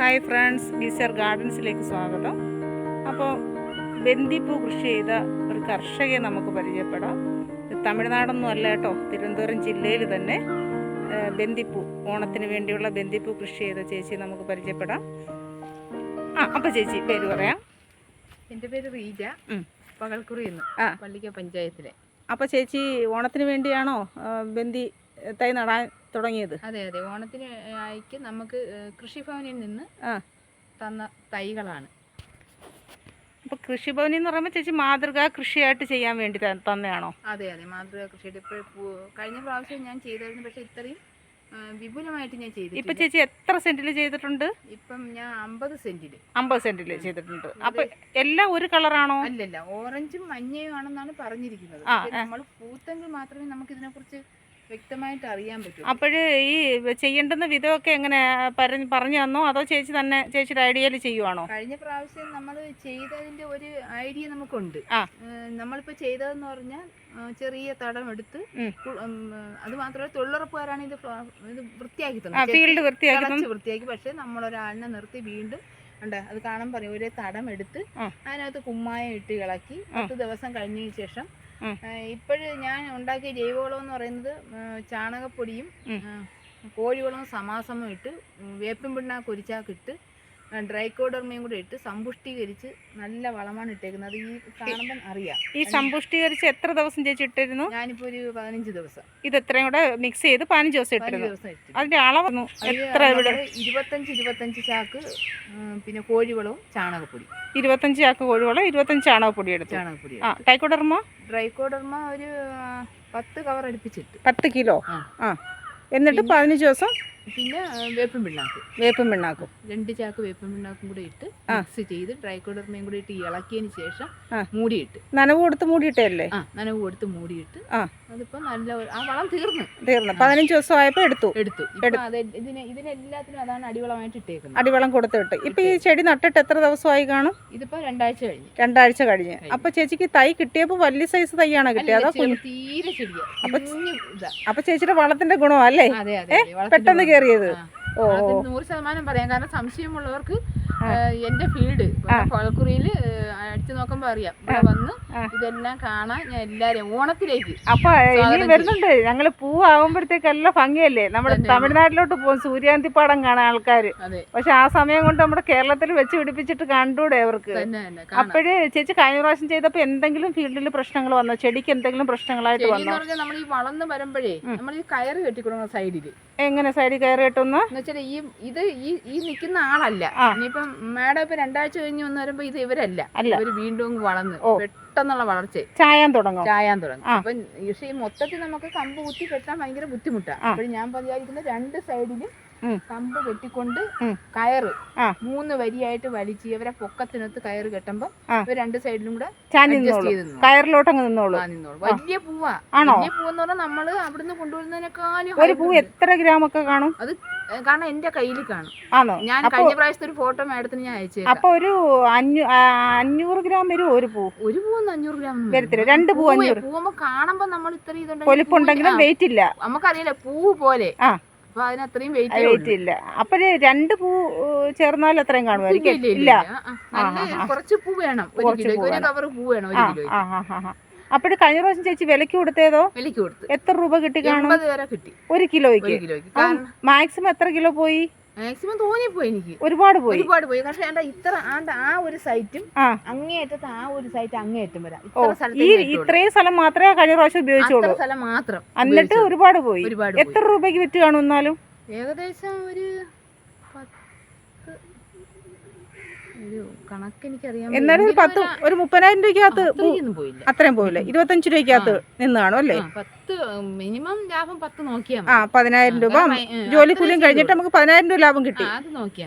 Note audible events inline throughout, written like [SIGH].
Hi friends geyser ഗാർഡൻസിലേക്ക് സ്വാഗതം. അപ്പോൾ ബന്ദിപ്പൂ കൃഷി ചെയ്ത ഒരു കർഷകയെ നമുക്ക് പരിചയപ്പെടാം. തമിഴ്നാടൊന്നും അല്ല കേട്ടോ തിരുവനന്തപുരം ജില്ലയിൽ തന്നെ ബന്ദിപ്പൂ ഓണത്തിന് വേണ്ടിയുള്ള ബന്ദിപ്പൂ കൃഷി ചെയ്ത ചേച്ചി നമുക്ക് പരിചയപ്പെടാം. ആ അപ്പോൾ ചേച്ചി പേര് പറയാം. എന്റെ പേര് റീജ. പകൽക്കുറി എന്ന് ആ. പള്ളിക്ക പഞ്ചായത്തിലെ. അപ്പോൾ ചേച്ചി ഓണത്തിന് വേണ്ടിയാണോ ബന്ദി തൈ നടാൻ തുടങ്ങിയത്? അതെ അതെ. ഓണത്തിന് ആയിക്ക് നമുക്ക് കൃഷിഭവനിൽ നിന്ന്. തന്ന തൈകളാണ്. അപ്പോൾ കൃഷിഭവനിൽ നിന്ന് പറയുമ്പോൾ ചേച്ചി മാതൃകാ കൃഷിയായിട്ട് ചെയ്യാൻ വേണ്ടി തന്നെയാണോ? അതെ അതെ. മാതൃകാ കൃഷിയുടെ ഇപ്പോൾ കഴിഞ്ഞ പ്രാവശ്യം ഞാൻ ചെയ്തായിരുന്നു. പക്ഷേ ഇത്രയും വിപുലമായിട്ട് ഞാൻ ഇപ്പം ഇപ്പൊ ചേച്ചി എത്ര സെന്റിൽ ചെയ്തിട്ടുണ്ട്? ഇപ്പം ഞാൻ അമ്പത് സെന്റിൽ അമ്പത് സെന്റിൽ ചെയ്തിട്ടുണ്ട്. അപ്പൊ എല്ലാം ഒരു കളറാണോ? അല്ലല്ല. ഓറഞ്ചും മഞ്ഞയും ആണെന്നാണ് പറഞ്ഞിരിക്കുന്നത്. നമ്മൾ പൂത്തെങ്കിൽ മാത്രമേ നമുക്ക് ഇതിനെക്കുറിച്ച് വ്യക്തമായിട്ട് അറിയാൻ പറ്റും. അപ്പോൾ ഈ ചെയ്യേണ്ടുന്ന വിധമൊക്കെ എങ്ങനെ പറഞ്ഞു പറഞ്ഞു തന്നോ? അതോ ചേച്ചി തന്നെ ചേച്ചിയുടെ ഐഡിയയിൽ ചെയ്യുവാണോ? കഴിഞ്ഞ പ്രാവശ്യം നമ്മൾ ചെയ്തതിന്റെ ഒരു ഐഡിയ നമുക്കുണ്ട്. നമ്മളിപ്പോ ചെയ്തതെന്ന് പറഞ്ഞാൽ ചെറിയ തടം എടുത്ത് അത് മാത്രമല്ല തൊഴിലുറപ്പുകാരാണ് ഇത് ഇത് വൃത്തിയാക്കി തന്നത്. ഫീൽഡ് വൃത്തിയാക്കി വൃത്തിയാക്കി പക്ഷെ നമ്മളൊരാളിനെ നിർത്തി വീണ്ടും ഉണ്ട് അത് കാണാൻ പറയും ഒരു തടം എടുത്ത് അതിനകത്ത് കുമ്മായം ഇട്ട് ഇളക്കി പത്ത് ദിവസം കഴിഞ്ഞതിന് ശേഷം. ഇപ്പോഴ് ഞാൻ ഉണ്ടാക്കിയ ജൈവവളം എന്ന് പറയുന്നത് ചാണകപ്പൊടിയും കോഴിവളവും സമാസമം ഇട്ട് വേപ്പിൻ പിണ്ണാക്ക് ഒരിച്ചാക്കിട്ട് ഡ്രൈക്കോഡർമയും കൂടെ ഇട്ട് സമ്പുഷ്ടീകരിച്ച് നല്ല വളമാണ് ഇട്ടേക്കുന്നത്. ഈ കാണുമ്പം അറിയാം. ഈ സമ്പുഷ്ടീകരിച്ച് എത്ര ദിവസം ചേച്ചി ഇട്ടിരുന്നു? ഞാനിപ്പോ ഒരു പതിനഞ്ച് ദിവസം. ഇത് എത്രയും കൂടെ മിക്സ് ചെയ്ത് പതിനഞ്ച് ദിവസം ഇട്ടിരുന്നു. അതിന്റെ അളവൊന്നു എത്ര ഇരുപത്തഞ്ച് ഇരുപത്തഞ്ച് ചാക്ക് പിന്നെ കോഴിവളവും ചാണകപ്പൊടി. ഇരുപത്തഞ്ച് ചാക്ക് കോഴിവളം ഇരുപത്തഞ്ച് ചാണകപ്പൊടി എടുത്തു. ചാണകപ്പൊടി ആ ഡ്രൈക്കോഡർമ ഡ്രൈക്കോഡർമ ഒരു പത്ത് കവർ അടുപ്പിച്ചിട്ട്. പത്ത് കിലോ. ആ. എന്നിട്ട് പതിനഞ്ച് ദിവസം പിന്നെ ആ, പിണ്ണാക്കും. വേപ്പും പിണ്ണാക്കും. രണ്ട് ചാക്ക് വേപ്പിൻ പിണ്ണാക്കും കൂടെ ഇട്ട് മിക്സ് ചെയ്ത് ഡ്രൈക്കോഡർമയും കൂടി ഇട്ട് ഇളക്കിയതിന് ശേഷം മൂടിയിട്ട്. നനവ് കൊടുത്ത് മൂടിയിട്ടല്ലേ ആ നനവ് കൊടുത്ത് മൂടിയിട്ട് ആ. അതിപ്പോ നല്ല ആ വളം തീർന്നു. തീർന്നു. പതിനഞ്ച് ദിവസം ആയപ്പോ എടുത്തു. എടുത്തു ഇതിന് ഇതിനെല്ലാത്തിനും അതാണ് അടിവളമായിട്ട് ഇട്ടേക്കുന്നത്. അടിവളം കൊടുത്തിട്ട് ഇപ്പൊ ഈ ചെടി നട്ടിട്ട് എത്ര ദിവസമായി കാണും? ഇതിപ്പോ രണ്ടാഴ്ച കഴിഞ്ഞു. രണ്ടാഴ്ച കഴിഞ്ഞ്. അപ്പൊ ചേച്ചിക്ക് തൈ കിട്ടിയപ്പോ വലിയ സൈസ് തൈയാണോ കിട്ടിയത്. അതോ തീരെ ചെടിയാ. അപ്പൊ ചേച്ചിയുടെ വളത്തിന്റെ ഗുണമോ അല്ലേ അതെ അതെ. അതെ, പെട്ടെന്ന് അത് നൂറ് ശതമാനം പറയാം. കാരണം സംശയമുള്ളവർക്ക് എന്റെ ഫീൽഡ്. കൊളക്കുറിയിൽ അടിച്ചു നോക്കുമ്പോ അറിയാം. ഇവിടെ വന്ന് ഇതെല്ലാം കാണാൻ ഞാൻ എല്ലാരെയും ഓണത്തിലേക്ക് അപ്പൊ ഇനി വരുന്നുണ്ട്. ഞങ്ങൾ പൂവാകുമ്പോഴത്തേക്ക് എല്ലാം ഭംഗിയല്ലേ? നമ്മുടെ. തമിഴ്നാട്ടിലോട്ട് പോകും സൂര്യാന്തിപ്പാടം കാണാൻ ആൾക്കാര്. പക്ഷെ ആ സമയം കൊണ്ട് നമ്മുടെ കേരളത്തിൽ വെച്ച് പിടിപ്പിച്ചിട്ട് കണ്ടൂടെ അവർക്ക്? അപ്പോഴ് ചേച്ചി കഴിഞ്ഞ പ്രാവശ്യം ചെയ്തപ്പോ എന്തെങ്കിലും ഫീൽഡിൽ പ്രശ്നങ്ങൾ വന്നോ? ചെടിക്ക് എന്തെങ്കിലും പ്രശ്നങ്ങളായിട്ട് വന്നു? നമ്മൾ ഈ വളർന്ന് വരുമ്പോഴേ നമ്മൾ ഈ കയറ് കെട്ടിക്കൊടുക്കുന്ന സൈഡിൽ. എങ്ങനെ സൈഡിൽ കയറി കെട്ടുന്ന? ഈ ഇത് ഈ നിൽക്കുന്ന ആളല്ല. ആ. ഇനിയിപ്പം മാഡം ഇപ്പൊ രണ്ടാഴ്ച കഴിഞ്ഞ് വന്ന് വരുമ്പോ ഇത് ഇവരല്ല. ഇവർ വീണ്ടും വളർന്ന് പെട്ടെന്നുള്ള വളർച്ച ചായാൻ തുടങ്ങും. ചായാൻ തുടങ്ങും. അപ്പൊ പക്ഷെ ഈ മൊത്തത്തിൽ നമുക്ക് കമ്പ് കുത്തി കെട്ടാൻ ഭയങ്കര ബുദ്ധിമുട്ടാണ് അപ്പൊ ഞാൻ പതിയായിരിക്കുന്ന രണ്ട് സൈഡിലും കമ്പ് കെട്ടിക്കൊണ്ട് കയറ്. മൂന്ന് വരിയായിട്ട് വലിച്ച് ഇവരെ പൊക്കത്തിനകത്ത് കയറ് കെട്ടുമ്പോ രണ്ട് സൈഡിലും കൂടെ. കയറിലോട്ട് നിന്നോളൂ. വലിയ പൂവാ. വലിയ പൂവെന്ന് പറഞ്ഞാൽ നമ്മൾ അവിടുന്ന് കൊണ്ടുവരുന്നതിനേക്കാളും ഒരു പൂ എത്ര ഗ്രാം ഒക്കെ കാണും? അത് കാരണം എന്റെ കയ്യിൽ കാണും. ആണോ? ഞാൻ കഴിഞ്ഞ പ്രാവശ്യത്തെ ഒരു ഫോട്ടോ മാഡത്തിന് ഞാൻ അയച്ചു അപ്പൊ ഒരു അഞ്ഞൂറ് ഗ്രാം വരും ഒരു പൂ. ഒരു പൂന്ന് അഞ്ഞൂറ് ഗ്രാം വരത്തില്ല. രണ്ട് പൂ അഞ്ഞൂറ്. പൂവുമ്പോ കാണുമ്പോ നമ്മൾ ഇത്ര പൂവിന്- വെയിറ്റ് ഇല്ല. നമുക്കറിയില്ല പൂവ് പോലെ. ആ. അപ്പൊ അതിന് അത്രയും വെയിറ്റ് ഇല്ല. അപ്പൊ രണ്ട് പൂ ചേർന്നാൽ അത്രയും കാണുമായിരിക്കും ഇല്ല. കുറച്ച് പൂ വേണം. ഒരു പൂ. കവർ പൂ വേണം ഒരു കിലോ അപ്പോഴ് കഴിഞ്ഞ പ്രാവശ്യം ചേച്ചി വിലക്ക് കൊടുത്തേതോ? വിലക്ക് കൊടുത്തു. എത്ര രൂപ കിട്ടി കാണും കിട്ടി. ഒരു കിലോയ്ക്ക്? മാക്സിമം എത്ര കിലോ പോയി? മാക്സിമം തോന്നിപ്പോയി എനിക്ക്. ഒരുപാട് പോയി? ഒരുപാട് പോയി. പക്ഷെ എന്റെ ഇത്ര ആണ്ട് ആ ഒരു സൈറ്റും അങ്ങേയറ്റത്ത് ആ ഒരു സൈറ്റ് അങ്ങേയറ്റം വരാം. ഈ. ഇത്രയും സ്ഥലം മാത്രമേ കഴിഞ്ഞ പ്രാവശ്യം ഉപയോഗിച്ചുള്ളൂ? സ്ഥലം മാത്രം എന്നിട്ട് ഉപയോഗിച്ചുള്ളൂ. ഒരുപാട് പോയി? ഒരുപാട് പോയി. എത്ര രൂപയ്ക്ക് വിറ്റ് കാണും എന്നാലും? ഏകദേശം ഒരു പത്ത് ഒരു കണക്ക് എനിക്കറിയാൻ എന്നാലും പത്ത് ഒരു മുപ്പതിനായിരം രൂപയ്ക്കകത്ത് പോയില്ല. അത്രയും പോയില്ല ഇരുപത്തഞ്ച് രൂപയ്ക്കകത്ത് നിന്ന് കാണും അല്ലേ? മിനിമം ലാഭം പത്ത് നോക്കിയാൽ ആ പതിനായിരം രൂപ. ജോലിക്കൂലിയും കഴിഞ്ഞിട്ട് നമുക്ക് പതിനായിരം രൂപ ലാഭം കിട്ടി.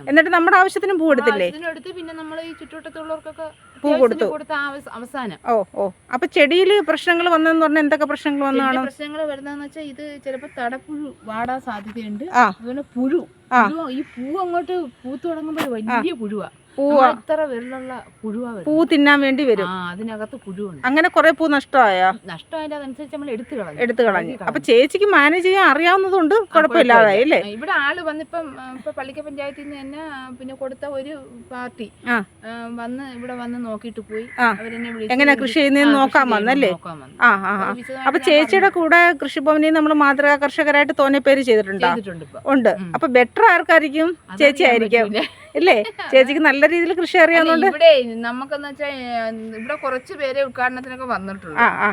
എന്നിട്ട് നമ്മുടെ ആവശ്യത്തിനും പൂ എടുത്തില്ലേ പിന്നെ നമ്മൾ ഈ ചുറ്റുവട്ടത്തുള്ളവർക്കൊക്കെ പൂ കൊടുത്തു. കൊടുത്ത അവസ- അവസാനം. ഓ ഓ. അപ്പൊ ചെടിയിൽ പ്രശ്നങ്ങൾ വന്നെന്ന് പറഞ്ഞാൽ എന്തൊക്കെ പ്രശ്നങ്ങൾ വന്നാണ്? പ്രശ്നങ്ങൾ വരുന്നതെന്ന് വെച്ചാൽ ഇത് ചിലപ്പോ തടപ്പുഴു വാടാൻ സാധ്യതയുണ്ട്. അതുപോലെ പുഴു. ഈ പൂ അങ്ങോട്ട് പൂത്തു തുടങ്ങുമ്പോൾ വലിയ പുഴുവാ. ഇത്ര വെള്ളുള്ള പുഴുവാ വരും. പൂ തിന്നാൻ വേണ്ടി വരും ആ അതിനകത്ത് പുഴുവുണ്ട് അങ്ങനെ കുറെ പൂ നഷ്ടമായോ നഷ്ടമായാലും അതനുസരിച്ച് നമ്മൾ എടുത്തു കളഞ്ഞു എടുത്തു കളഞ്ഞു. അപ്പൊ ചേച്ചിക്ക് മാനേജ് ചെയ്യാൻ അറിയാവുന്നതുകൊണ്ട് കുഴപ്പമില്ലാതായി അല്ലേ ഇവിടെ ആൾ വന്നിപ്പം ആ, ഇപ്പൊ പള്ളിക്ക പഞ്ചായത്തിൽ നിന്ന് തന്നെ ആ, പിന്നെ കൊടുത്ത ഒരു പാർട്ടി ആ. ആ, വന്ന് ഇവിടെ വന്ന് നോക്കിയിട്ട് പോയി ആ. അവരെന്നെ വിളിച്ച് എങ്ങനെ കൃഷി ചെയ്യുന്നതെന്ന് ആ, നോക്കാൻ വന്നല്ലേ നോക്കാൻ വന്നു. ആ ആ ആ. വിശദമായിട്ട് അപ്പൊ ഞാൻ ചേച്ചിയുടെ കൂടെ കൃഷിഭവനിൽ നമ്മൾ മാതൃകാ കർഷകരായിട്ട് തോനെ പേര് ചെയ്തിട്ടുണ്ടോ ചെയ്തിട്ടുണ്ട് ഇപ്പൊ ഉണ്ട് ഉം. അപ്പൊ ബെറ്റർ ആർക്കായിരിക്കും ചേച്ചി ആയിരിക്കും പറ്റൂല. ഇല്ലേ? [LAUGHS] ചേച്ചിക്ക് നല്ല രീതിയിൽ കൃഷി അറിയാവുന്നതുകൊണ്ട് ഇവിടെ നമുക്കെന്ന് വെച്ചാൽ ഇവിടെ കുറച്ച് പേരെ ഉദ്ഘാടനത്തിനൊക്കെ വന്നിട്ടുള്ളൂ. ആ ആ.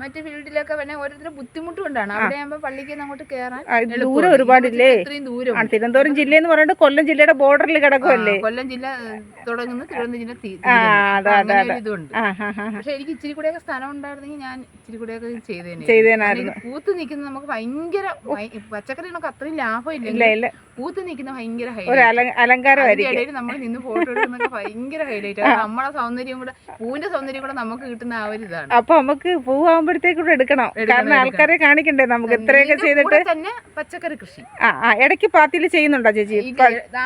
മറ്റു ഫീൽഡിലൊക്കെ പിന്നെ ഓരോരുത്തരും ബുദ്ധിമുട്ട് കൊണ്ടാണ്. അവിടെ ആകുമ്പോൾ പള്ളിക്ക് അങ്ങോട്ട് കേറാൻ ദൂരം ഒരുപാടില്ലേ? ഇത്രയും ദൂരം. തിരുവനന്തപുരം ജില്ല എന്ന് പറയുന്നത് കൊല്ലം ജില്ലയുടെ ബോർഡറിൽ കിടക്കുമല്ലേ കൊല്ലം ജില്ല തുടങ്ങുന്നു. തിരുവനന്തപുരം ജില്ല ഇതുണ്ട്. പക്ഷെ എനിക്ക് ഇച്ചിരി കൂടെയൊക്കെ സ്ഥലം ഉണ്ടായിരുന്നെങ്കിൽ ഞാൻ ഇച്ചിരി കൂടെയൊക്കെ ചെയ്തേനെ. പൂത്ത് നിൽക്കുന്നത് നമുക്ക് ഭയങ്കര പച്ചക്കറികളൊക്കെ അത്രയും ലാഭം ഇല്ല ഇല്ല. പൂത്ത് നിൽക്കുന്ന ഭയങ്കര ഹൈലൈറ്റ് നമ്മൾ നിന്ന് ഫോട്ടോ എടുക്കുന്നൊക്കെ ഭയങ്കര ഹൈലൈറ്റ് നമ്മളെ സൗന്ദര്യം കൂടെ പൂവിന്റെ സൗന്ദര്യം കൂടെ നമുക്ക് കിട്ടുന്ന ആ ഒരു ഇതാണ്. അപ്പൊ നമുക്ക് പൂവാകുമ്പോഴത്തേക്കൂടെ എടുക്കണം. എടുക്കണം, കാരണം. ആൾക്കാരെ കാണിക്കണ്ടേ നമുക്ക് ഇത്രയൊക്കെ ചെയ്തിട്ട്. തന്നെ പച്ചക്കറി കൃഷി. ആ ആ ഇടയ്ക്ക് പാത്തിൽ ചെയ്യുന്നുണ്ടോ ചേച്ചി?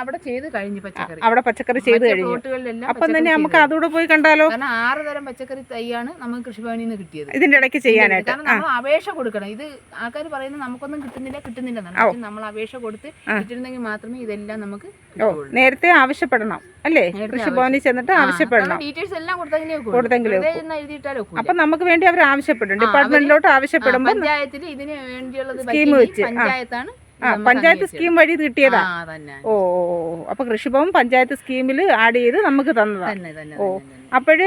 അവിടെ ചെയ്ത് കഴിഞ്ഞു പച്ചക്കറി. അവിടെ പച്ചക്കറി ചെയ്ത് കഴിഞ്ഞു. അപ്പം തന്നെ നമുക്ക്. അതുകൂടെ പോയി കണ്ടാലോ? ആറ് തരം പച്ചക്കറി തൈയാണ് നമുക്ക് കൃഷിഭവനിൽ നിന്ന് കിട്ടിയത്. ഇതിന്റെ ഇടയ്ക്ക് ചെയ്യാനായിട്ട്. അപേക്ഷ കൊടുക്കണം. ഇത് ആൾക്കാർ പറയുന്നത് നമുക്കൊന്നും കിട്ടുന്നില്ല കിട്ടുന്നില്ല നമ്മൾ അപേക്ഷ കൊടുത്ത്. കിട്ടുന്നെങ്കിൽ മാത്രമേ ഇതെല്ലാം നമുക്ക് നേരത്തെ ആവശ്യപ്പെടണം. അല്ലേ? കൃഷി കൃഷിഭവനിൽ ചെന്നിട്ട് ആവശ്യപ്പെടണം. ഡീറ്റെയിൽസ് എല്ലാം കൊടുത്തെങ്കിലേ ഇരുന്ന് അപ്പൊ നമുക്ക് വേണ്ടി അവർ ആവശ്യപ്പെടും ഡിപ്പാർട്ട്മെന്റിലോട്ട് ആവശ്യപ്പെടുമ്പോൾ പഞ്ചായത്തിൽ ഇതിന് വേണ്ടിയുള്ളത് സ്കീം വെച്ച്, ആ. പഞ്ചായത്താണ് ആ പഞ്ചായത്ത് സ്കീം വഴി കിട്ടിയതാ. ഓ ഓ. അപ്പൊ കൃഷിഭവൻ പഞ്ചായത്ത് സ്കീമിൽ ആഡ് ചെയ്ത് നമുക്ക് തന്നതാ. തന്നെ തന്നെ ഓ. അപ്പോഴ്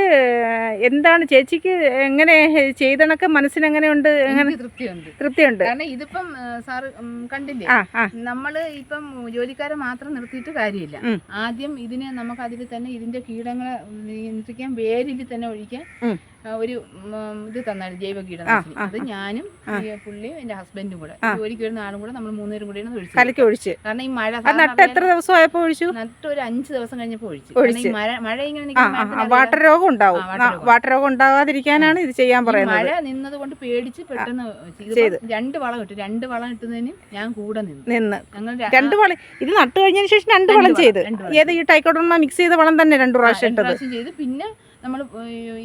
എന്താണ് ചേച്ചിക്ക് എങ്ങനെ ചെയ്തണൊക്കെ മനസ്സിനെങ്ങനെയുണ്ട് എങ്ങനെ എനിക്ക് തൃപ്തിയുണ്ട്. തൃപ്തിയുണ്ട്. കാരണം ഇതിപ്പം സാറ് കണ്ടില്ലേ? നമ്മൾ ഇപ്പം ജോലിക്കാരെ മാത്രം നിർത്തിയിട്ട് കാര്യമില്ല. ആദ്യം ഇതിനെ നമുക്ക് അതിൽ തന്നെ ഇതിന്റെ കീടങ്ങളെ നിയന്ത്രിക്കാൻ വേരിൽ തന്നെ ഒഴിക്കാൻ ഒരു ഇത് തന്നാണ് ജൈവ കീടനാശിനി അത് ഞാനും പുള്ളിയും എന്റെ ഹസ്ബൻഡും കൂടെ. ജോലിക്ക് വരുന്ന ആളും കൂടെ നമ്മൾ മൂന്നുപേരും കൂടെ ഒഴിച്ചു. കലക്കി ഒഴിച്ച്. കാരണം ഈ മഴ നട്ട് എത്ര ദിവസമായപ്പോ ഒഴിച്ചു? നട്ട് ഒരു അഞ്ച് ദിവസം കഴിഞ്ഞപ്പോൾ ഒഴിച്ചു. ഒഴിച്ച്. മഴ മഴ ഇങ്ങനെ വാട്ടർ രോഗം ഉണ്ടാവും. വാട്ടർ രോഗം. ഉണ്ടാവാതിരിക്കാനാണ് ഉണ്ടാകാതിരിക്കാനാണ് ഇത് ചെയ്യാൻ പറയുന്നത്. മഴ നിന്നത് കൊണ്ട് പേടിച്ച് പെട്ടെന്ന് ചെയ്ത്. രണ്ട് വളം ഇട്ടു. രണ്ട് വളം ഇട്ടുന്നതിന് ഞാൻ കൂടെ നിന്നു. നിന്ന്. ഞങ്ങൾ രണ്ട് വളം ഇത് നട്ടു കഴിഞ്ഞതിന് ശേഷം രണ്ട് വളം ചെയ്ത്. ഏത് ഈ ടൈക്കോഡർമ മിക്സ് ചെയ്ത വളം തന്നെ രണ്ടു പ്രാവശ്യം രണ്ട് ഇട്ടത്. പ്രാവശ്യം ചെയ്ത്. പിന്നെ നമ്മൾ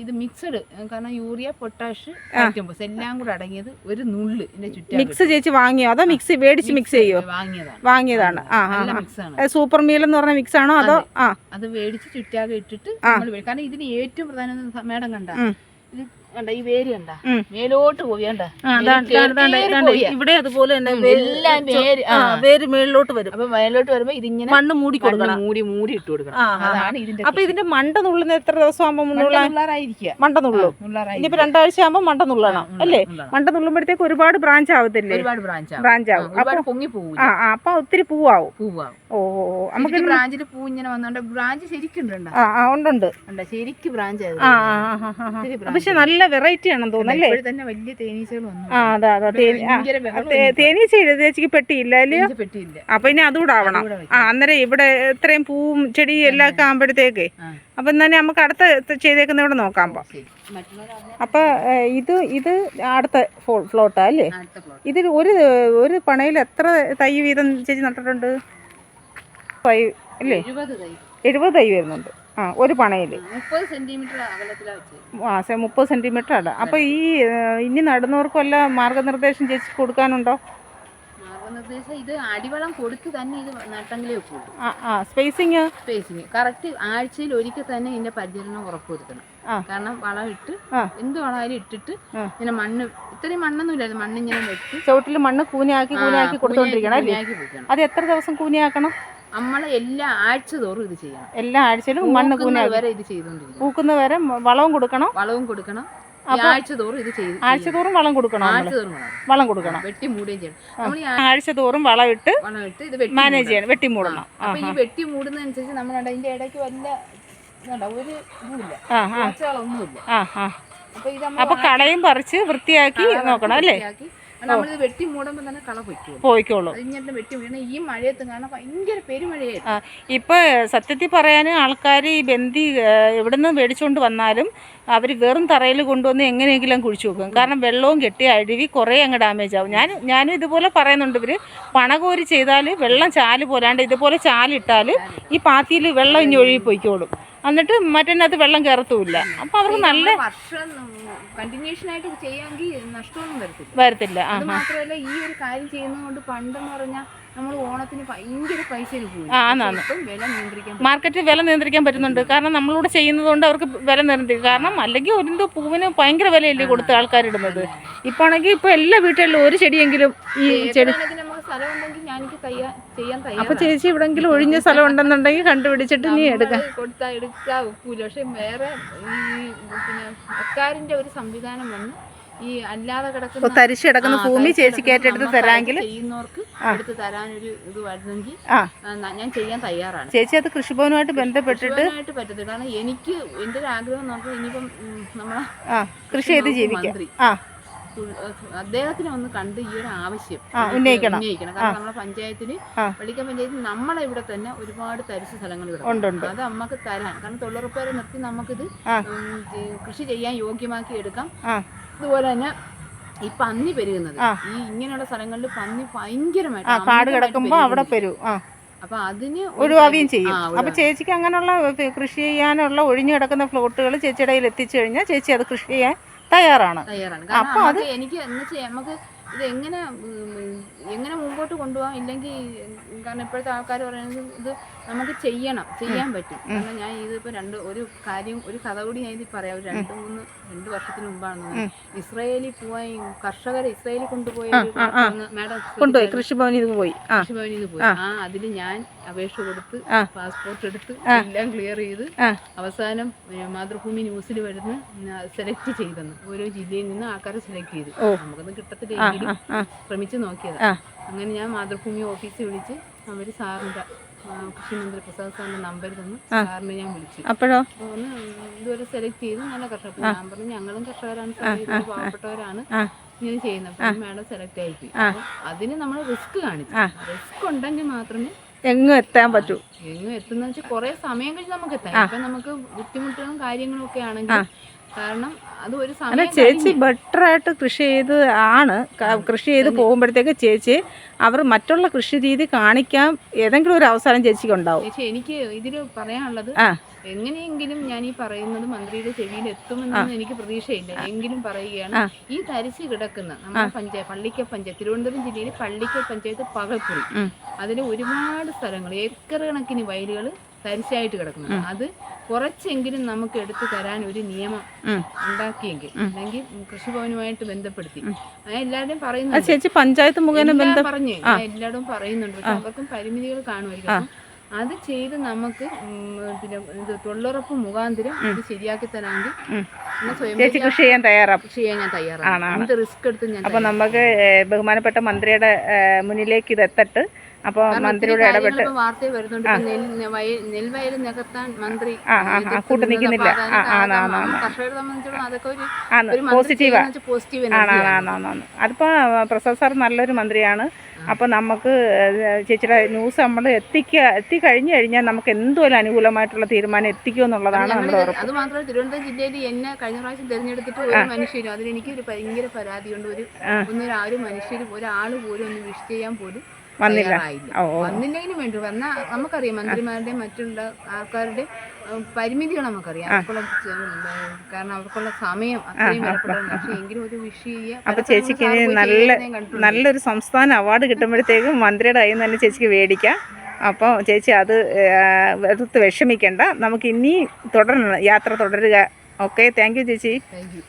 ഇത് മിക്സഡ് കാരണം യൂറിയ പൊട്ടാഷ് കാൽസ്യംബോസ് എല്ലാം കൂടെ അടങ്ങിയത് ഒരു നുള്ള് ഇതിന്റെ ചുറ്റാ മിക്സ് ചേച്ചി വാങ്ങിയോ? അതോ മിക്സ് മേടിച്ച് മിക്സ് ചെയ്യോ? വാങ്ങിയതാണ്. വാങ്ങിയതാണ്. ആ സൂപ്പർ മീൽ എന്ന് പറഞ്ഞ മിക്സ് ആണോ? അതോ ആ. അത് മേടിച്ച് ചുറ്റാകെ ഇട്ടിട്ട്. നമ്മൾ കാരണം ഇതിന് ഏറ്റവും പ്രധാനം മേഡം കണ്ട. ഇത് കണ്ട ഈ വേര് കണ്ട. മേലോട്ട് ഇതാണ്. ഇവിടെ അതുപോലെ തന്നെ എല്ലാം വേര്. വേര് മേളിലോട്ട് വരും. അപ്പൊ മേലോട്ട് വരുമ്പോ ഇതിങ്ങനെ മണ്ണ് മൂടി കൊടുക്കണം. മൂടി മൂടി ഇട്ട് കൊടുക്കണം. അതാണ് ഇതിന്റെ അപ്പൊ ഇതിന്റെ മണ്ട നുള്ളുന്ന എത്ര ദിവസം ആകുമ്പോൾ മണ്ട നുള്ളും. ഇനിയിപ്പോ രണ്ടാഴ്ച ആകുമ്പോ മണ്ട നുള്ളണം അല്ലേ? മണ്ട നുള്ളുമ്പോഴത്തേക്ക് ഒരുപാട് ബ്രാഞ്ച് ആവത്തില്ലേ? ഒരുപാട് ബ്രാഞ്ച് ബ്രാഞ്ച് ആവും അപ്പൊ പൊങ്ങി പോകും ആ അപ്പൊ ഒത്തിരി പൂവാവും. പൂവാവും. ഓ. നമുക്ക് ബ്രാഞ്ചിൽ പൂ ഇങ്ങനെ വന്നോണ്ട് ബ്രാഞ്ച് ശരിക്കും ഉണ്ട് ആ ഉണ്ട് ശരിക്കും ബ്രാഞ്ച് ആ ആ ആ, ആ, ആ, ആ. ഒത്തിരി പക്ഷെ നല്ല വെറൈറ്റി ആണെന്ന് തോന്നുന്നല്ലേ തന്നെ വലിയ തേനീച്ചകൾ വന്നു. ആ അതാ അതാ തേനീച്ച ഇല്ല ചേച്ചിക്ക് പെട്ടിയില്ല അല്ലയോ? പെട്ടിയില്ല. അപ്പൊ ഇനി അതുകൂടെ ആവണം. ആ അന്നേരം ഇവിടെ ഇത്രയും പൂവും ചെടിയും എല്ലാം ഒക്കെ ആകുമ്പോഴത്തേക്ക്. അപ്പൊ തന്നെ നമുക്ക് അടുത്ത ചെയ്തേക്കുന്ന ഇവിടെ നോക്കാം അപ്പൊ ഇത് ഇത് അടുത്ത ഫ്ലോട്ടാ അല്ലേ? ഇതിൽ ഒരു ഒരു പണയിൽ എത്ര തൈ വീതം ചേച്ചി നട്ടിട്ടുണ്ട്? അല്ലേ? എഴുപത് തൈ വരുന്നുണ്ട്. ആ ഒരു പണയിൽ മുപ്പത് സെന്റിമീറ്റർ അകലത്തിലാണ് വെച്ചത്. ആ സെ- മുപ്പത് സെന്റിമീറ്റർ ആണ് അപ്പോൾ ഈ ഇനി നടുന്നവർക്കും വല്ല മാർഗനിർദ്ദേശം ചേച്ചി കൊടുക്കാനുണ്ടോ? മാർഗനിർദ്ദേശം ഇത് അടിവളം കൊടുത്ത് തന്നെ ഇത് നട്ടെങ്കിലേ ഒക്കുള്ളൂ ആ ആ സ്പേസിങ്? സ്പേസിങ്. കറക്റ്റ് ആഴ്ചയിൽ ഒരിക്കൽ തന്നെ ഇതിന്റെ പരിചരണം ഉറപ്പുവരുത്തണം. കാരണം വളം ഇട്ട്. എന്ത് വളമായാലും ഇട്ടിട്ട്. ഇങ്ങനെ മണ്ണ് ഇത്രയും മണ്ണൊന്നും ഇല്ലായിരുന്നു മണ്ണ് ഇങ്ങനെ വെച്ച് ചുവട്ടിൽ മണ്ണ് കൂനയാക്കി കൂനയാക്കി കൊടുത്തോണ്ടിരിക്കണം അത് എത്ര ദിവസം കൂനയാക്കണം നമ്മൾ എല്ലാ ആഴ്ച തോറും ഇത് ചെയ്യണം. എല്ലാ ആഴ്ചയിലും മണ്ണ് പൂക്കുന്നത് വരെ ഇത് ചെയ്തോണ്ടിരിക്കണം. പൂക്കുന്ന വരെ വളവും കൊടുക്കണം. വളവും കൊടുക്കണം. ആഴ്ച തോറും ഇത് ചെയ്ത് ആഴ്ച തോറും വളം കൊടുക്കണം ആഴ്ച തോറും വളം കൊടുക്കണം. വെട്ടി മൂടുകയും ചെയ്യണം. നമ്മൾ ഈ ആഴ്ച തോറും വളം ഇട്ട് വളം ഇട്ട് ഇത് വെട്ടി മാനേജ് ചെയ്യണം. വെട്ടി മൂടണം. അപ്പൊ ഈ വെട്ടി മൂടുന്നതനുസരിച്ച് നമ്മൾ അതിന്റെ ഇടയ്ക്ക് വല്ല ഒരു ഇതുമില്ല. ആ അപ്പൊ കളയും പറിച്ച് വൃത്തിയാക്കി നോക്കണം അല്ലേ? നമ്മളിത് വെട്ടി മൂടുമ്പോൾ തന്നെ കള പൊയ്ക്കും പോയിക്കോളൂ. ഇങ്ങനെ വെട്ടി വീണ ഈ മഴയത്ത് കാരണം ഭയങ്കര പെരുമഴയായിരുന്നു. ഇപ്പൊ സത്യത്തിൽ പറയാൻ ആൾക്കാർ ഈ ബന്ധി എവിടെ നിന്ന് മേടിച്ചുകൊണ്ട് വന്നാലും അവർ വെറും തറയിൽ കൊണ്ടുവന്ന് എങ്ങനെയെങ്കിലും കുഴിച്ചു വെക്കും. കാരണം വെള്ളവും കെട്ടി അഴുവി കുറേ അങ്ങ് ഡാമേജ് ആവും. ഞാൻ ഞാനും ഇതുപോലെ പറയുന്നുണ്ട് ഇവർ പണകോരി ചെയ്താൽ വെള്ളം ചാൽ പോലാണ്ട് ഇതുപോലെ ചാലിട്ടാൽ ഈ പാത്തിയിൽ വെള്ളം ഇനി ഒഴുകി പോയിക്കോളും. എന്നിട്ട് മറ്റേനകത്ത് വെള്ളം കയറത്തുമില്ല അപ്പൊ അവർക്ക് നല്ല വർഷം കണ്ടിന്യൂഷൻ ആയിട്ട് ചെയ്യാമെങ്കിൽ നഷ്ടമൊന്നും വരത്തില്ല. വരത്തില്ല. അത് മാത്രമല്ല ഈ ഒരു കാര്യം ചെയ്യുന്നതുകൊണ്ട് പണ്ടെന്ന് പറഞ്ഞാൽ നമ്മൾ ഓണത്തിന് ഭയങ്കര നിയന്ത്രിക്കാൻ മാർക്കറ്റിൽ വില നിയന്ത്രിക്കാൻ പറ്റുന്നുണ്ട്. കാരണം നമ്മളിവിടെ ചെയ്യുന്നത് കൊണ്ട് അവർക്ക് വില നിയന്ത്രിക്കും. കാരണം അല്ലെങ്കിൽ ഒരു പൂവിന് ഭയങ്കര വിലയല്ലേ കൊടുത്ത് ആൾക്കാരിടുന്നത്. ഇപ്പാണെങ്കിൽ ഇപ്പൊ എല്ലാ വീട്ടിലും ഒരു ചെടിയെങ്കിലും ഈ ചെടി സ്ഥലം ഉണ്ടെങ്കിൽ ഞാനെനിക്ക് തയ്യാ ചെയ്യാൻ അപ്പൊ ചേച്ചി ഇവിടെങ്കിലും ഒഴിഞ്ഞ സ്ഥലം ഉണ്ടെന്നുണ്ടെങ്കിൽ കണ്ടുപിടിച്ചിട്ട് നീ എടുക്കാം. കൊടുത്താ എടുക്കാ ഒക്കൂല പക്ഷെ വേറെ ഈ പിന്നെ സർക്കാരിന്റെ ഒരു സംവിധാനം വന്ന്. ഈ അല്ലാതെ കിടക്കുന്ന തരിശ് കിടക്കുന്ന ഭൂമി ചേച്ചി ചേച്ചിക്ക് ഏറ്റെടുത്ത് തരാമെങ്കിൽ ചെയ്യുന്നവർക്ക് എടുത്ത് തരാനൊരു ഇത് വരുന്നെങ്കിൽ ഞാൻ ചെയ്യാൻ തയ്യാറാണ്. ചേച്ചി അത് കൃഷിഭവനുമായിട്ട് ബന്ധപ്പെട്ടിട്ട് പറ്റത്തില്ല. കാരണം എനിക്ക് എന്റെ ഒരു ആഗ്രഹം എന്ന് പറഞ്ഞാൽ ഇനിയിപ്പം നമ്മളെ കൃഷി ചെയ്ത് ജീവിക്കാം. അദ്ദേഹത്തിനെ ഒന്ന് കണ്ട് ഈ ഒരു ആവശ്യം ഉന്നയിക്കണം. ഉന്നയിക്കണം. കാരണം നമ്മുടെ പഞ്ചായത്തിന് ആ. പഞ്ചായത്തിൽ നമ്മളെ ഇവിടെ തന്നെ ഒരുപാട് തരിശ് സ്ഥലങ്ങൾ കിടക്കും. ഉണ്ട് അത് നമുക്ക് തരാൻ. കാരണം തൊഴിലുറപ്പുകാരെ നിർത്തി നമുക്കിത്. കൃഷി ചെയ്യാൻ യോഗ്യമാക്കി എടുക്കാം. അതുപോലെ തന്നെ ഈ പന്നി പെരുകുന്നത്. ഈ ഇങ്ങനെയുള്ള സ്ഥലങ്ങളിൽ പന്നി ഭയങ്കരമായിട്ട് കാട് കിടക്കുമ്പോൾ കിടക്കുമ്പോ അവിടെ പെരു അപ്പൊ അതിന് ഒഴിവാകുകയും ചെയ്യും. അപ്പൊ ചേച്ചിക്ക് അങ്ങനെയുള്ള കൃഷി ചെയ്യാനുള്ള ഒഴിഞ്ഞു കിടക്കുന്ന ഫ്ലോട്ടുകൾ ചേച്ചിയുടെ കയ്യിൽ എത്തിച്ചു കഴിഞ്ഞാൽ ചേച്ചി അത് കൃഷി ചെയ്യാൻ തയ്യാറാണ്. തയ്യാറാണ്. കാരണം അത് എനിക്ക് നമുക്ക് ഇത് എങ്ങനെ എങ്ങനെ മുമ്പോട്ട് കൊണ്ടുപോകാം ഇല്ലെങ്കിൽ കാരണം ഇപ്പോഴത്തെ ആൾക്കാർ പറയുന്നത് ഇത് നമുക്ക് ചെയ്യണം ചെയ്യാൻ പറ്റും. കാരണം ഞാൻ ഇതിപ്പോ രണ്ട് ഒരു കാര്യം ഒരു കഥ കൂടി ഞാൻ ഇതിൽ പറയാം. ഒരു രണ്ട് മൂന്ന് രണ്ട് വർഷത്തിന് മുമ്പാണ് ഇസ്രയേലിൽ പോയി കർഷകരെ ഇസ്രായേലിൽ കൊണ്ടുപോയ മാഡം കൊണ്ടുപോയി കൃഷിഭവനിൽ ഇത് പോയി. കൃഷിഭവനിൽ നിന്ന് പോയി. ആ. അതിൽ ഞാൻ അപേക്ഷ കൊടുത്ത് പാസ്പോർട്ട് എടുത്ത് എല്ലാം ക്ലിയർ ചെയ്ത് അവസാനം മാതൃഭൂമി ന്യൂസിൽ വരുന്ന സെലക്ട് ചെയ്തെന്ന്. ഓരോ ജില്ലയിൽ നിന്ന് ആൾക്കാരെ സെലക്ട് ചെയ്ത്. നമുക്കൊന്ന് കിട്ടത്തില്ലെങ്കിലും ശ്രമിച്ചു നോക്കിയത്. അങ്ങനെ ഞാൻ മാതൃഭൂമി ഓഫീസിൽ വിളിച്ച് അവർ സാറിന്റെ കൃഷിമന്ത്രി പ്രസാദ് സാറിന്റെ നമ്പർ തന്നു സാറിനെ ഞാൻ വിളിച്ചു. അപ്പോഴോ? അപ്പോൾ ഒന്ന് ഇതുവരെ സെലക്ട് ചെയ്ത്. നല്ല കർഷകർ. അപ്പോൾ ഞാൻ പറഞ്ഞു ഞങ്ങളും കർഷകരാണ് പാവപ്പെട്ടവരാണ്. ഇങ്ങനെ ചെയ്യുന്നത്. മാഡം സെലക്ട് ആയിപ്പോയി അതിന് നമ്മൾ റിസ്ക് കാണിച്ചു. റിസ്ക് ഉണ്ടെങ്കിൽ മാത്രമേ എങ്ങും എത്താൻ പറ്റൂ. എങ്ങും എത്തുന്ന വെച്ചാൽ കുറെ സമയം കഴിഞ്ഞ് നമുക്ക് എത്താം. ഇപ്പൊ നമുക്ക് ബുദ്ധിമുട്ടുകളും കാര്യങ്ങളും ഒക്കെ ആണെങ്കിൽ കാരണം അത് ഒരു അല്ല ചേച്ചി ബെറ്റർ ആയിട്ട് കൃഷി ചെയ്ത് ആണ്. കൃഷി ചെയ്ത് പോകുമ്പോഴത്തേക്ക് ചേച്ചി അവർ മറ്റുള്ള കൃഷി രീതി കാണിക്കാൻ ഏതെങ്കിലും ഒരു അവസരം ചേച്ചിക്ക് ഉണ്ടാവും. ചേച്ചി എനിക്ക് ഇതിൽ പറയാനുള്ളത് എങ്ങനെയെങ്കിലും ഞാൻ ഈ പറയുന്നത് മന്ത്രിയുടെ ചെവിയിൽ എത്തുമെന്നൊന്നും എനിക്ക് പ്രതീക്ഷയില്ല. എങ്കിലും പറയുകയാണ്. ഈ തരിച്ചു കിടക്കുന്ന നമ്മുടെ പഞ്ചായത്ത് പള്ളിക്കൽ പഞ്ചായത്ത് തിരുവനന്തപുരം ജില്ലയിൽ പള്ളിക്കൽ പഞ്ചായത്ത് പകൽപ്പുറി. അതിൽ ഒരുപാട് സ്ഥലങ്ങൾ ഏക്കർ കണക്കിന് വയലുകൾ തരിശായിട്ട് കിടക്കുന്നത് അത് കുറച്ചെങ്കിലും നമുക്ക് എടുത്തു തരാൻ ഒരു നിയമം ഉണ്ടാക്കിയെങ്കിൽ അല്ലെങ്കിൽ കൃഷിഭവനുമായിട്ട് ബന്ധപ്പെടുത്തി. എല്ലാവരും പറയുന്നു ചേച്ചി പഞ്ചായത്ത് മുഖേന പറഞ്ഞു എല്ലാവരും പറയുന്നുണ്ട്. പക്ഷെ അവർക്കും പരിമിതികൾ കാണുമായിരിക്കും. അത് ചെയ്ത് നമുക്ക് പിന്നെ ഇത് തൊഴിലുറപ്പ് മുഖാന്തരം ഇത് ശരിയാക്കി തരാമെങ്കിൽ കൃഷി ചെയ്യാൻ തയ്യാറാണ് കൃഷി ചെയ്യാൻ ഞാൻ തയ്യാറാണ്. റിസ്ക് എടുത്ത് ഞാൻ അപ്പോൾ നമുക്ക് ബഹുമാനപ്പെട്ട മന്ത്രിയുടെ മുന്നിലേക്ക് ഇത് എത്തട്ടെ. അപ്പോൾ മന്ത്രിയുടെ ഇടപെട്ട് വാർത്തയിൽ വരുന്നുണ്ട്. നെൽവയൽ നികത്താൻ മന്ത്രി കൂട്ടു. നിൽക്കുന്നില്ല. കർഷകരെ സംബന്ധിച്ചിടത്തോളം അതൊക്കെ ഒരു മന്ത്രി പോസിറ്റീവാ അതിപ്പോൾ പ്രസാദ് സാർ നല്ലൊരു മന്ത്രിയാണ്. അപ്പോൾ നമുക്ക് ചേച്ചിയുടെ ന്യൂസ് നമ്മൾ എത്തിക്കുക എത്തിക്കഴിഞ്ഞു കഴിഞ്ഞാൽ നമുക്ക് എന്തുപോലെ അനുകൂലമായിട്ടുള്ള തീരുമാനം എത്തിക്കുക എന്നുള്ളതാണ് നമ്മുടെ ഉറപ്പ്. അത് മാത്രമല്ല തിരുവനന്തപുരം ജില്ലയിൽ എന്നെ കഴിഞ്ഞ പ്രാവശ്യം തിരഞ്ഞെടുത്തിട്ട് ഒരു മനുഷ്യരും അതിലെനിക്ക് ഒരു ഭയങ്കര പരാതിയുണ്ട്. ഒരു ഒന്നൊരു ആ ഒരു മനുഷ്യരും ഒരാൾ പോലും ഒന്ന് വിഷ് ചെയ്യാൻ പോലും വന്നില്ല. വന്നില്ലെങ്കിലും വേണ്ടി. വന്നാൽ നമുക്കറിയാം മന്ത്രിമാരുടെ മറ്റുള്ള ആൾക്കാരുടെ പരിമിതികൾ നമുക്കറിയാം. അവർക്കുള്ള ചെ- [UNINTELLIGIBLE] കാരണം അവർക്കുള്ള സമയം അത്രയും പക്ഷേ എങ്കിലും ഒരു പല ചേച്ചിക്ക് നല്ല. നല്ലൊരു സംസ്ഥാന അവാർഡ് കിട്ടുമ്പോഴത്തേക്കും മന്ത്രിയുടെ കയ്യിൽ നിന്ന് തന്നെ ചേച്ചിക്ക് മേടിക്കാം. അപ്പോൾ ചേച്ചി അത് എടുത്ത് വിഷമിക്കേണ്ട. നമുക്ക് ഇനി തുടരണം. യാത്ര തുടരുക. ഓക്കെ. താങ്ക് യു ചേച്ചി. Thank you.